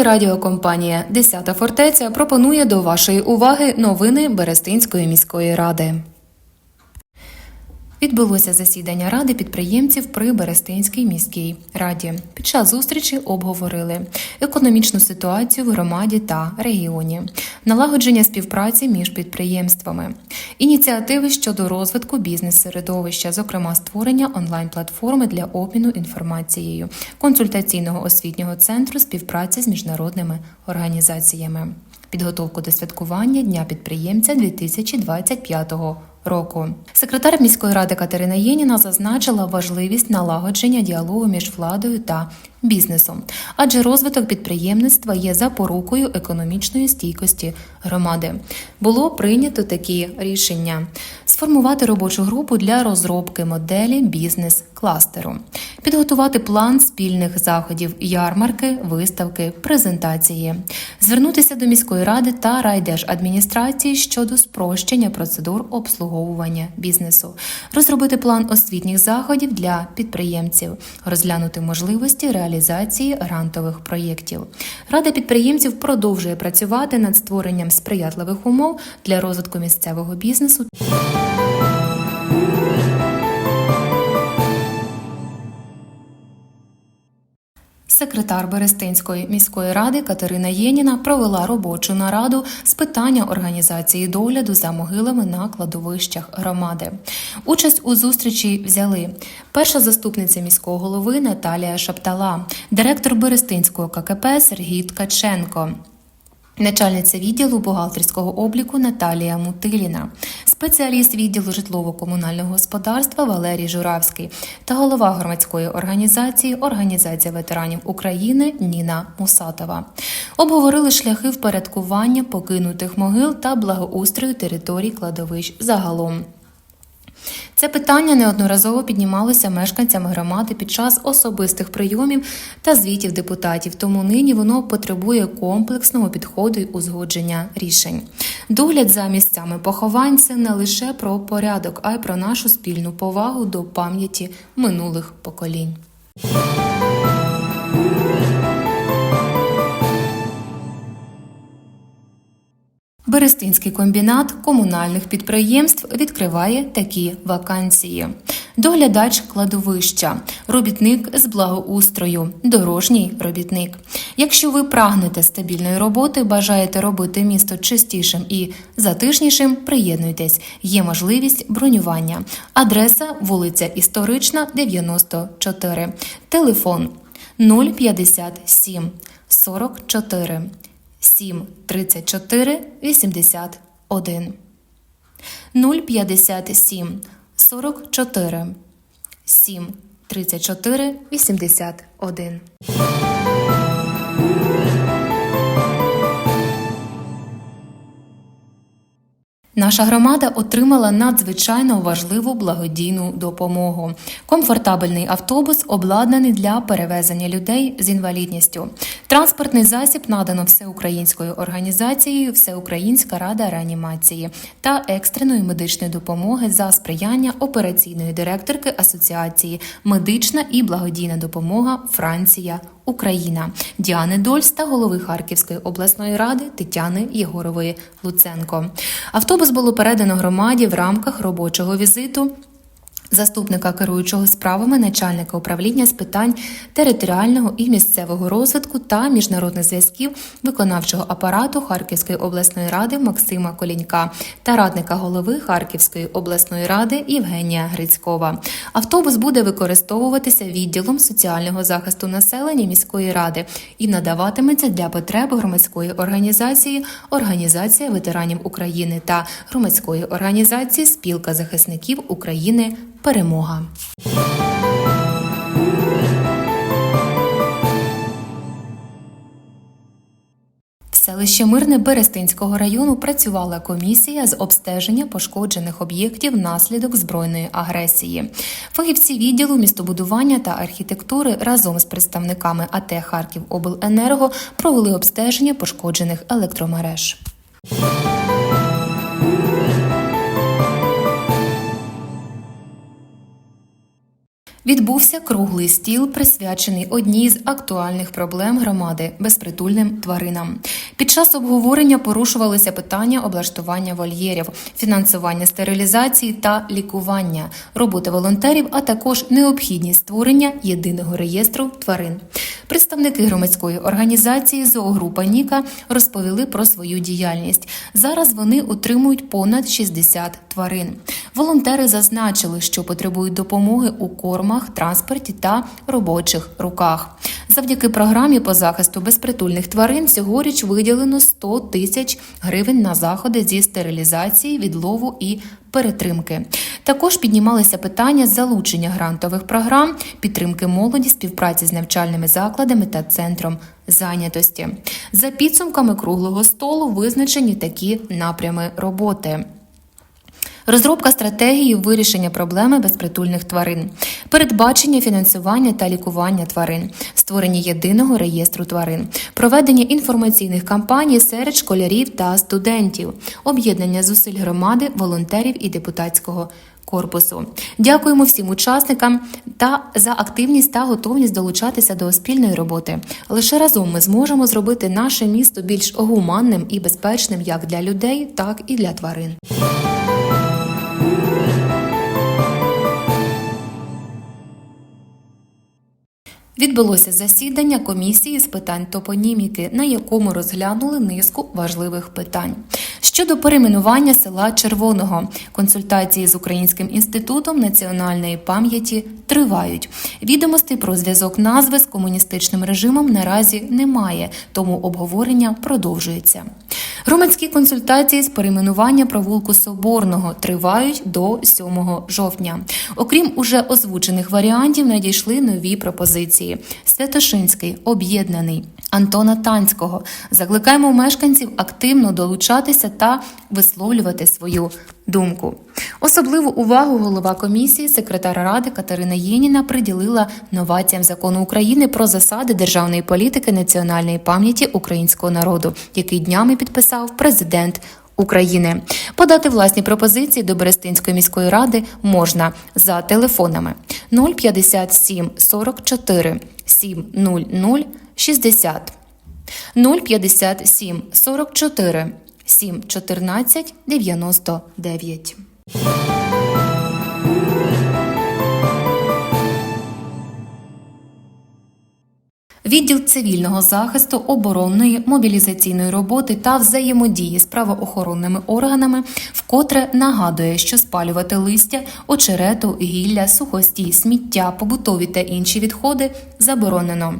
Телерадіокомпанія Десята фортеця пропонує до вашої уваги новини Берестинської міської ради. Відбулося засідання ради підприємців при Берестинській міській раді. Під час зустрічі обговорили економічну ситуацію в громаді та регіоні, налагодження співпраці між підприємствами, ініціативи щодо розвитку бізнес-середовища, зокрема створення онлайн-платформи для обміну інформацією, консультаційного освітнього центру співпраці з міжнародними організаціями, підготовку до святкування Дня підприємця 2025 року. Секретар міської ради Катерина Єніна зазначила важливість налагодження діалогу між владою та бізнесом, адже розвиток підприємництва є запорукою економічної стійкості громади. Було прийнято такі рішення: сформувати робочу групу для розробки моделі бізнес-кластеру, підготувати план спільних заходів, ярмарки, виставки, презентації, звернутися до міської ради та райдержадміністрації щодо спрощення процедур обслуговування бізнесу, розробити план освітніх заходів для підприємців, розглянути можливості реалізації грантових проєктів. Рада підприємців продовжує працювати над створенням сприятливих умов для розвитку місцевого бізнесу. Секретар Берестинської міської ради Катерина Єніна провела робочу нараду з питання організації догляду за могилами на кладовищах громади. Участь у зустрічі взяли перша заступниця міського голови Наталія Шаптала, директор Берестинського ККП Сергій Ткаченко. Начальниця відділу бухгалтерського обліку Наталія Мутиліна, спеціаліст відділу житлово-комунального господарства Валерій Журавський та голова громадської організації Організація ветеранів України Ніна Мусатова. Обговорили шляхи впорядкування покинутих могил та благоустрою територій кладовищ загалом. Це питання неодноразово піднімалося мешканцями громади під час особистих прийомів та звітів депутатів, тому нині воно потребує комплексного підходу й узгодження рішень. Догляд за місцями поховань це не лише про порядок, а й про нашу спільну повагу до пам'яті минулих поколінь. Берестинський комбінат комунальних підприємств відкриває такі вакансії: доглядач кладовища, робітник з благоустрою, дорожній робітник. Якщо ви прагнете стабільної роботи, бажаєте робити місто чистішим і затишнішим, приєднуйтесь. Є можливість бронювання. Адреса вулиця Історична, 94. Телефон 057 44 7 34 81 057 44 7 34 81 Наша громада отримала надзвичайно важливу благодійну допомогу. Комфортабельний автобус обладнаний для перевезення людей з інвалідністю. Транспортний засіб надано всеукраїнською організацією Всеукраїнська рада реанімації та екстреної медичної допомоги за сприяння операційної директорки Асоціації Медична і благодійна допомога Франція. Україна Діани Дольс та голови Харківської обласної ради Тетяни Єгорової Луценко. Автобус було передано громаді в рамках робочого візиту. Заступника керуючого справами начальника управління з питань територіального і місцевого розвитку та міжнародних зв'язків виконавчого апарату Харківської обласної ради Максима Колінька та радника голови Харківської обласної ради Євгенія Грицькова. Автобус буде використовуватися відділом соціального захисту населення міської ради і надаватиметься для потреб громадської організації Організація ветеранів України та громадської організації Спілка захисників України. Перемога. В селищі Мирне Берестинського району працювала комісія з обстеження пошкоджених об'єктів внаслідок збройної агресії. Фахівці відділу містобудування та архітектури разом з представниками АТ Харків Обленерго провели обстеження пошкоджених електромереж. Відбувся круглий стіл, присвячений одній з актуальних проблем громади безпритульним тваринам. Під час обговорення порушувалися питання облаштування вольєрів, фінансування стерилізації та лікування, роботи волонтерів, а також необхідність створення єдиного реєстру тварин. Представники громадської організації Зоогрупа Ніка розповіли про свою діяльність. Зараз вони утримують понад 60 тварин. Волонтери зазначили, що потребують допомоги у кормах, транспорті та робочих руках. Завдяки програмі по захисту безпритульних тварин цьогоріч виділено 100 тисяч гривень на заходи зі стерилізації, відлову і перетримки. Також піднімалися питання залучення грантових програм, підтримки молоді, співпраці з навчальними закладами та центром зайнятості. За підсумками круглого столу визначені такі напрями роботи. Розробка стратегії вирішення проблеми безпритульних тварин, передбачення фінансування та лікування тварин, створення єдиного реєстру тварин, проведення інформаційних кампаній серед школярів та студентів, об'єднання зусиль громади, волонтерів і депутатського корпусу. Дякуємо всім учасникам та за активність та готовність долучатися до спільної роботи. Лише разом ми зможемо зробити наше місто більш гуманним і безпечним як для людей, так і для тварин. Відбулося засідання комісії з питань топоніміки, на якому розглянули низку важливих питань. Щодо перейменування села Червоного, консультації з Українським інститутом національної пам'яті тривають. Відомостей про зв'язок назви з комуністичним режимом наразі немає, тому обговорення продовжується. Громадські консультації з перейменування провулку Соборного тривають до 7 жовтня. Окрім уже озвучених варіантів, надійшли нові пропозиції. Святошинський об'єднаний. Антона Танського закликаємо мешканців активно долучатися та висловлювати свою думку. Особливу увагу голова комісії, секретар ради Катерина Єніна приділила новаціям закону України про засади державної політики національної пам'яті українського народу, який днями підписав президент. України подати власні пропозиції до Берестинської міської ради можна за телефонами 057 44 700 60 057 44 7 14 99. Відділ цивільного захисту, оборонної, мобілізаційної роботи та взаємодії з правоохоронними органами вкотре нагадує, що спалювати листя, очерету, гілля, сухостій, сміття, побутові та інші відходи заборонено.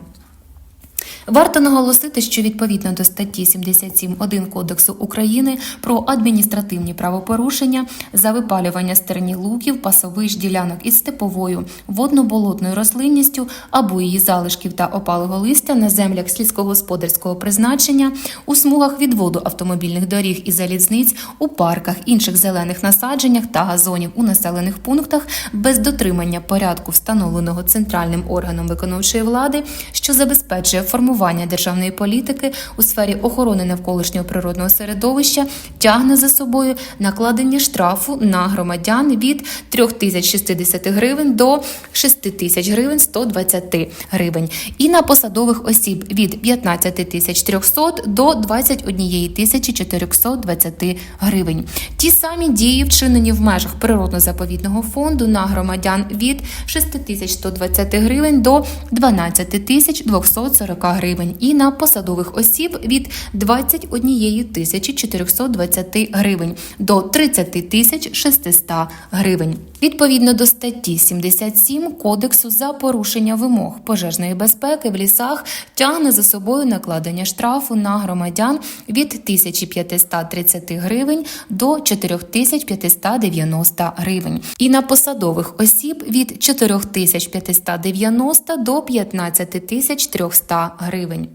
Варто наголосити, що відповідно до статті 77.1 Кодексу України про адміністративні правопорушення за випалювання стерні луків, пасовищ ділянок із степовою водно-болотною рослинністю або її залишків та опалого листя на землях сільськогосподарського призначення, у смугах відводу автомобільних доріг і залізниць, у парках, інших зелених насадженнях та газонів у населених пунктах без дотримання порядку, встановленого центральним органом виконавчої влади, що забезпечує формування державної політики у сфері охорони навколишнього природного середовища тягне за собою накладення штрафу на громадян від 3060 гривень до 6000 гривень 120 гривень і на посадових осіб від 15300 до 21420 гривень. Ті самі дії вчинені в межах природно-заповідного фонду на громадян від 6120 гривень до 12240 гривень і на посадових осіб від 21 420 гривень до 30 600 гривень. Відповідно до статті 77 Кодексу за порушення вимог пожежної безпеки в лісах тягне за собою накладення штрафу на громадян від 1530 гривень до 4590 гривень і на посадових осіб від 4590 до 15300 гривень.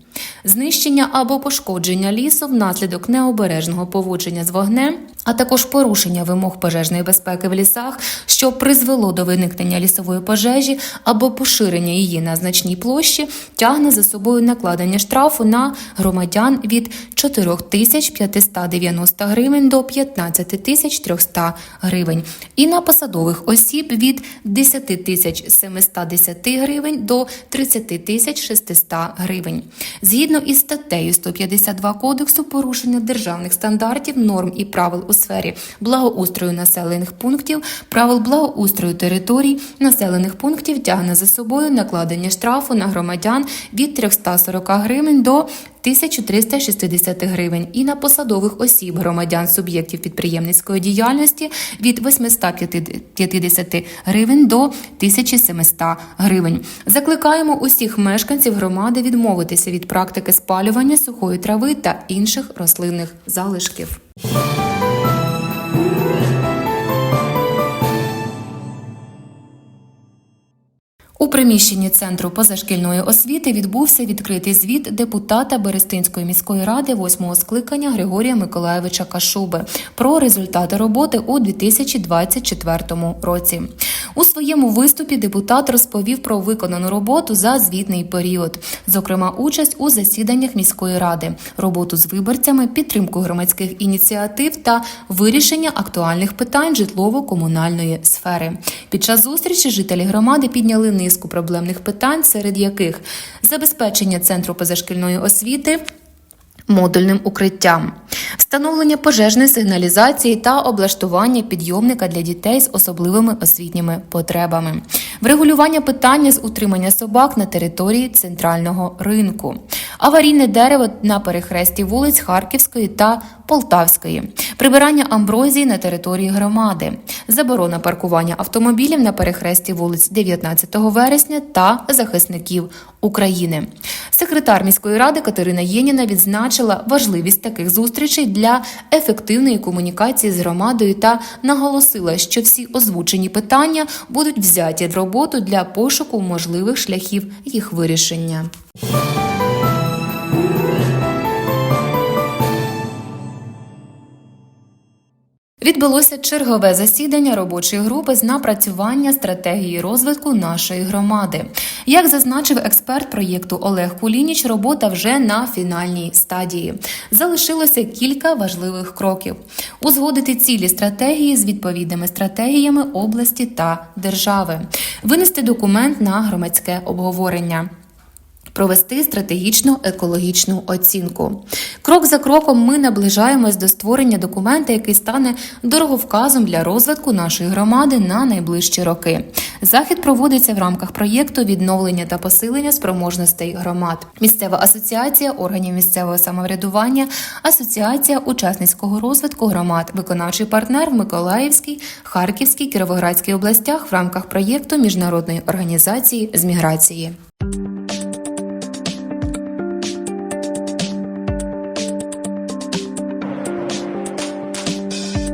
Знищення або пошкодження лісу внаслідок необережного поводження з вогнем а також порушення вимог пожежної безпеки в лісах, що призвело до виникнення лісової пожежі або поширення її на значній площі, тягне за собою накладення штрафу на громадян від 4590 гривень до 15300 гривень і на посадових осіб від 10 710 гривень до 30 600 гривень. Згідно із статтею 152 Кодексу порушення державних стандартів, норм і правил сфері благоустрою населених пунктів, правил благоустрою територій населених пунктів тягне за собою накладення штрафу на громадян від 340 гривень до 1360 гривень і на посадових осіб громадян суб'єктів підприємницької діяльності від 850 гривень до 1700 гривень. Закликаємо усіх мешканців громади відмовитися від практики спалювання сухої трави та інших рослинних залишків. Приміщенні центру позашкільної освіти відбувся відкритий звіт депутата Берестинської міської ради восьмого скликання Григорія Миколаєвича Кашуби про результати роботи у 2024 році. У своєму виступі депутат розповів про виконану роботу за звітний період, зокрема, участь у засіданнях міської ради, роботу з виборцями, підтримку громадських ініціатив та вирішення актуальних питань житлово-комунальної сфери. Під час зустрічі жителі громади підняли низку проблемних питань, серед яких забезпечення центру позашкільної освіти. Модульним укриттям, встановлення пожежної сигналізації та облаштування підйомника для дітей з особливими освітніми потребами, врегулювання питання з утримання собак на території центрального ринку, аварійне дерево на перехресті вулиць Харківської та Полтавської, прибирання амброзії на території громади, заборона паркування автомобілів на перехресті вулиць 19 вересня та захисників України. Секретар міської ради Катерина Єніна відзначила важливість таких зустрічей для ефективної комунікації з громадою та наголосила, що всі озвучені питання будуть взяті в роботу для пошуку можливих шляхів їх вирішення. Відбулося чергове засідання робочої групи з напрацювання стратегії розвитку нашої громади. Як зазначив експерт проєкту Олег Кулініч, робота вже на фінальній стадії. Залишилося кілька важливих кроків: узгодити цілі стратегії з відповідними стратегіями області та держави, винести документ на громадське обговорення. Провести стратегічну екологічну оцінку. Крок за кроком ми наближаємось до створення документа, який стане дороговказом для розвитку нашої громади на найближчі роки. Захід проводиться в рамках проєкту відновлення та посилення спроможностей громад. Місцева асоціація органів місцевого самоврядування, асоціація учасницького розвитку громад, виконавчий партнер в Миколаївській, Харківській, Кіровоградській областях в рамках проєкту міжнародної організації з міграції.